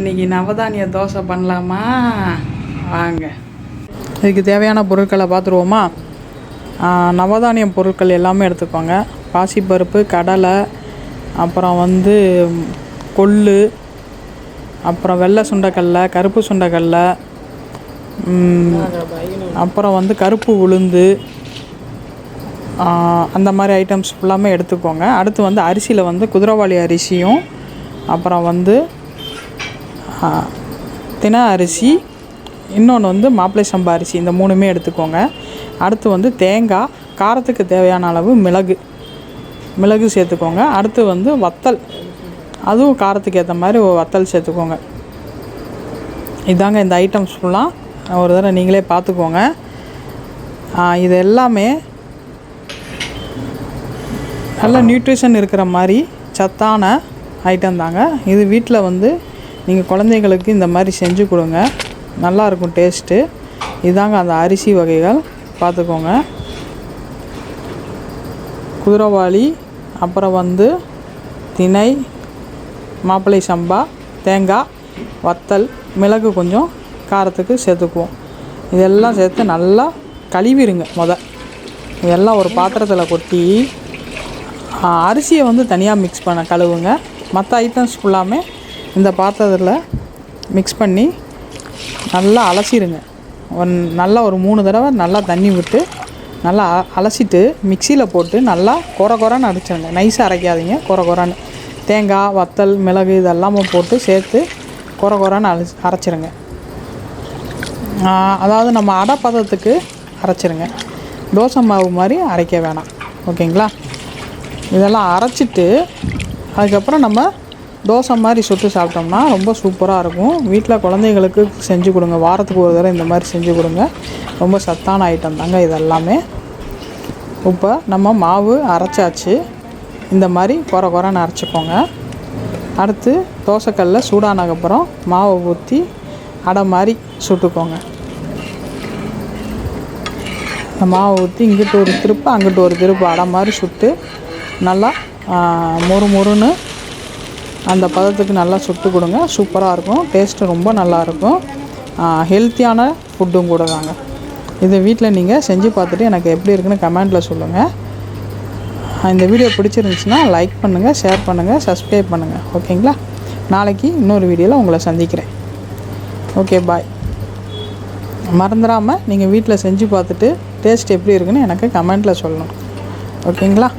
இன்னைக்கு நவதானிய தோசை பண்ணலாமா? வாங்க. இதுக்கு தேவையான பொருட்களை பார்த்துருவோமா? நவதானியம் நவதானிய பொருட்கள் எல்லாமே எடுத்துக்கோங்க. பாசிப்பருப்பு கடலை அப்புறம் வந்து கொள்ளு அப்புறம் வெள்ளை சுண்டைக்கல்ல கருப்பு சுண்டைக்கடலை அப்புறம் வந்து கருப்பு உளுந்து அந்த மாதிரி ஐட்டம்ஸ் ஃபுல்லாமே எடுத்துக்கோங்க. அடுத்து வந்து அரிசியில் வந்து குதிரவாளி அரிசியும் அப்புறம் வந்து தின அரிசி இன்னொன்று வந்து மாப்பிளை சம்பா அரிசி இந்த மூணுமே எடுத்துக்கோங்க. அடுத்து வந்து தேங்காய் காரத்துக்கு தேவையான அளவு மிளகு. மிளகு சேர்த்துக்கோங்க. அடுத்து வந்து வத்தல். அதுவும் காரத்துக்கு ஏற்ற மாதிரி வத்தல் சேர்த்துக்கோங்க. இதாங்க இந்த ஐட்டம்ஸ் ஃபுல்லாக ஒரு தடவை நீங்களே பார்த்துக்கோங்க. இது எல்லாமே நல்ல நியூட்ரிஷன் இருக்கிற மாதிரி சத்தான ஐட்டம் தாங்க. இது வீட்டில் வந்து நீங்கள் குழந்தைங்களுக்கு இந்த மாதிரி செஞ்சு கொடுங்க. நல்லாயிருக்கும் டேஸ்ட்டு. இதாங்க அந்த அரிசி வகைகள். பார்த்துக்கோங்க. குதிரவாளி அப்புறம் வந்து திணை மாப்பிளை சம்பா தேங்காய் வத்தல் மிளகு கொஞ்சம் காரத்துக்கு சேர்த்துக்குவோம். இதெல்லாம் சேர்த்து நல்லா கழுவிடுங்க முத. இதெல்லாம் ஒரு பாத்திரத்தில் கொட்டி அரிசியை வந்து தனியாக மிக்ஸ் பண்ண கழுவுங்க. மற்ற ஐட்டம்ஸ் ஃபுல்லாமே இந்த பாத்திரத்தில் மிக்ஸ் பண்ணி நல்லா அலசிடுங்க ஒன் நல்லா ஒரு மூணு தடவை நல்லா தண்ணி விட்டு நல்லா அ- அலசிட்டு மிக்சியில் போட்டு நல்லா கொர கொரன்னு அரைச்சிருங்க. நைஸாக அரைக்காதீங்க கொர கொரன்னு. தேங்காய் வத்தல் மிளகு இதெல்லாமே போட்டு சேர்த்து கொர கொரன்னு அலசி அரைச்சிருங்க. அதாவது நம்ம அடை பதத்துக்கு அரைச்சிருங்க. தோசை மாவு மாதிரி அரைக்க வேணாம். ஓகேங்களா? இதெல்லாம் அரைச்சிட்டு அதுக்கப்புறம் நம்ம தோசை மாதிரி சுட்டு சாப்பிட்டோம்னா ரொம்ப சூப்பராக இருக்கும். வீட்டில் குழந்தைங்களுக்கு செஞ்சு கொடுங்க. வாரத்துக்கு ஒரு தடவை இந்த மாதிரி செஞ்சு கொடுங்க. ரொம்ப சத்தான ஐட்டம் தாங்க இதெல்லாமே. இப்போ நம்ம மாவு அரைச்சாச்சு. இந்த மாதிரி குறை குறைன்னு அரைச்சிக்கோங்க. அடுத்து தோசைக்கல்ல சூடானதுக்கப்புறம் மாவை ஊற்றி அடை மாதிரி சுட்டுக்கோங்க. இந்த மாவை ஊற்றி இங்கிட்டு ஒரு திருப்பு அங்கிட்டு ஒரு திருப்பு அடை மாதிரி சுட்டு நல்லா மொறு மொறுன்னு அந்த பதத்துக்கு நல்லா சுட்டு கொடுங்க. சூப்பராக இருக்கும். டேஸ்ட்டு ரொம்ப நல்லாயிருக்கும் ஹெல்த்தியான ஃபுட்டும் கூட தாங்க. இதை வீட்டில் நீங்கள் செஞ்சு பார்த்துட்டு எனக்கு எப்படி இருக்குன்னு கமெண்ட்டில் சொல்லுங்கள் இந்த வீடியோ பிடிச்சிருந்துச்சுன்னா லைக் பண்ணுங்கள் ஷேர் பண்ணுங்கள் சப்ஸ்கிரைப் பண்ணுங்கள் ஓகேங்களா நாளைக்கு இன்னொரு வீடியோவில் உங்களை சந்திக்கிறேன். ஓகே பாய் மறந்துடாமல் நீங்கள் வீட்டில் செஞ்சு பார்த்துட்டு டேஸ்ட் எப்படி இருக்குன்னு எனக்கு கமெண்ட்டில் சொல்லணும். ஓகேங்களா